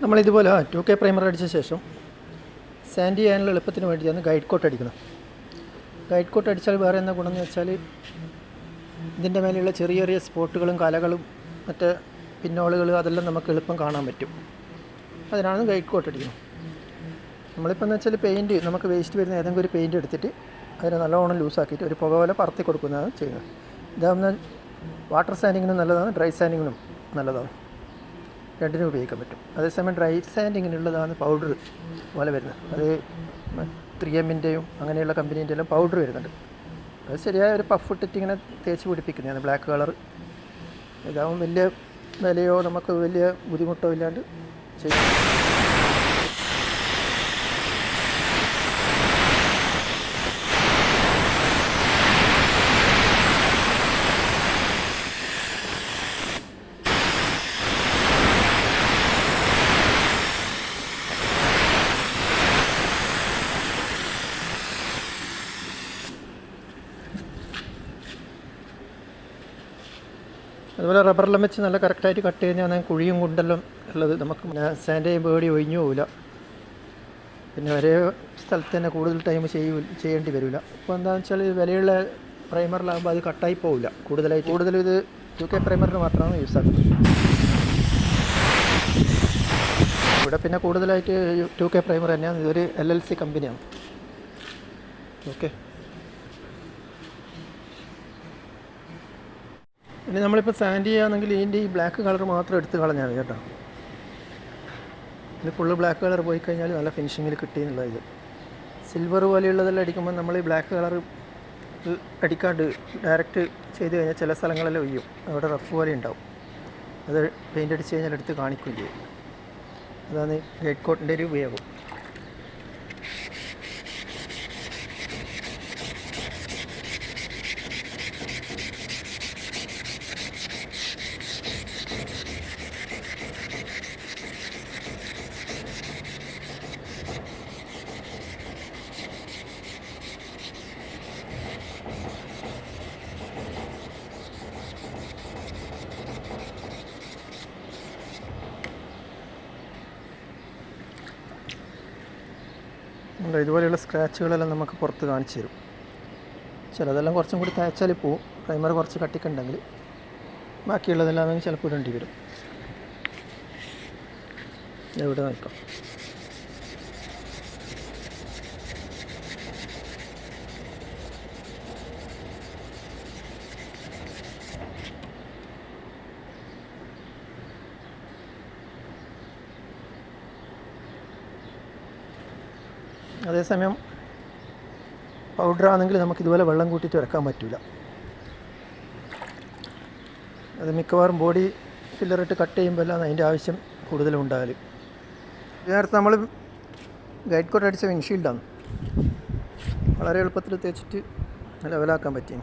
നമ്മളിതുപോലെ to K primer അടിച്ച ശേഷം Sandy ചെയ്യാനുള്ള എളുപ്പത്തിന് വേണ്ടിയാണ് ഗൈഡ് കോട്ട് അടിക്കുന്നത് ഗൈഡ് കോട്ട് അടിച്ചാൽ വേറെ എന്താ ഗുണമെന്ന് വെച്ചാൽ ഇതിന്റെ മേലെയുള്ള ചെറിയ ചെറിയ സ്പോട്ടുകളും കലകളും മറ്റ് പിന്നോളുകൾ അതെല്ലാം നമുക്ക് എളുപ്പം കാണാൻ പറ്റും. അതിനാണ് ഗൈഡ് കോട്ട് അടിക്കുന്നത്. നമ്മളിപ്പോൾ എന്ന് വെച്ചാൽ പെയിന്റ് നമുക്ക് വേസ്റ്റ് വരുന്ന ഏതെങ്കിലും ഒരു പെയിന്റ് എടുത്തിട്ട് അതിനെ നല്ലവണ്ണം ലൂസാക്കിയിട്ട് ഒരു പുക പോലെ പറത്തി കൊടുക്കുന്നതാണ് ചെയ്യുന്നത്. ഇതാകുന്ന വാട്ടർ സാൻഡിങ്ങിനും നല്ലതാണ് ഡ്രൈ സാൻഡിങ്ങിനും നല്ലതാണ്. രണ്ടിനും ഉപയോഗിക്കാൻ പറ്റും. അതേസമയം ഡ്രൈ ഇങ്ങനെയുള്ളതാണ് പൗഡർ പോലെ വരുന്നത്. അത് ത്രീ എമ്മിന്റെയും അങ്ങനെയുള്ള കമ്പനീന്റെ എല്ലാം പൗഡർ വരുന്നുണ്ട്. അത് ശരിയായ ഒരു പഫ് ഇട്ടിട്ട് ഇങ്ങനെ തേച്ച് പിടിപ്പിക്കുന്നതാണ് ബ്ലാക്ക് കളർ ഇതാവും വലിയ വിലയോ നമുക്ക് വലിയ ബുദ്ധിമുട്ടോ ഇല്ലാണ്ട് ചെയ്യും അതുപോലെ റബ്ബറെല്ലാം വെച്ച് നല്ല കറക്റ്റായിട്ട് കട്ട് കഴിഞ്ഞാൽ കുഴിയും കുണ്ടെല്ലാം ഉള്ളത് നമുക്ക് പിന്നെ സാൻഡേയും പേടി ഒഴിഞ്ഞു പോവില്ല. പിന്നെ ഒരേ സ്ഥലത്ത് തന്നെ കൂടുതൽ ടൈം ചെയ്യൂ ചെയ്യേണ്ടി വരില്ല അപ്പോൾ എന്താണെന്ന് വെച്ചാൽ വിലയുള്ള പ്രൈമറിലാകുമ്പോൾ അത് കട്ടായി പോവില്ല. കൂടുതലായിട്ട് കൂടുതൽ ഇത് യു കെ പ്രൈമറിന് മാത്രമാണ് യൂസ് ആക്കുന്നത്. ഇവിടെ പിന്നെ കൂടുതലായിട്ട് ടു കെ പ്രൈമർ തന്നെയാണ്. ഇതൊരു എൽ എൽ സി കമ്പനിയാണ് ഓക്കെ ഇനി നമ്മളിപ്പോൾ സാൻഡ് ചെയ്യുകയാണെങ്കിൽ ഇതിന്റെ ഈ ബ്ലാക്ക് കളർ മാത്രം എടുത്ത് കളഞ്ഞാൽ മതി കേട്ടോ. ഇത് ഫുള്ള് ബ്ലാക്ക് കളർ പോയി കഴിഞ്ഞാൽ നല്ല ഫിനിഷിങ്ങിൽ കിട്ടി എന്നുള്ള ഇത്. സിൽവർ പോലെയുള്ളതെല്ലാം അടിക്കുമ്പോൾ നമ്മൾ ഈ ബ്ലാക്ക് കളർ അടിക്കാണ്ട് ഡയറക്റ്റ് ചെയ്ത് കഴിഞ്ഞാൽ ചില സ്ഥലങ്ങളെല്ലാം ഒയ്യും. അവിടെ റഫ് പോലെ ഉണ്ടാവും. അത് പെയിന്റ് അടിച്ച് കഴിഞ്ഞാൽ എടുത്ത് കാണിക്കുകയും ചെയ്യും. അതാണ് ഗേറ്റ് കോട്ടിന്റെ ഒരു ഉപയോഗം. ഉണ്ട്. ഇതുപോലെയുള്ള സ്ക്രാച്ചുകളെല്ലാം നമുക്ക് പുറത്ത് കാണിച്ചു തരും. ചിലതെല്ലാം കുറച്ചും കൂടി തേച്ചാൽ പോവും. പ്രൈമർ കുറച്ച് കട്ടിക്കുണ്ടെങ്കിൽ ബാക്കിയുള്ളതെല്ലാം ചിലപ്പോൾ ഇടേണ്ടി വരും. എവിടെ നോക്കാം അതേസമയം പൗഡർ ആണെങ്കിൽ നമുക്ക് ഇതുപോലെ വെള്ളം കൂട്ടിയിട്ട് ഇറക്കാൻ പറ്റില്ല അത് മിക്കവാറും ബോഡി ഫില്ലറിട്ട് കട്ട് ചെയ്യുമ്പോഴാണ് അതിന്റെ ആവശ്യം കൂടുതലും ഉണ്ടാകൽ നേരത്തെ നമ്മൾ ഗൈഡ് കോട്ട് അടിച്ച വിൻഷീൽഡാണ് വളരെ എളുപ്പത്തിൽ തേച്ചിട്ട് ലെവലാക്കാൻ പറ്റി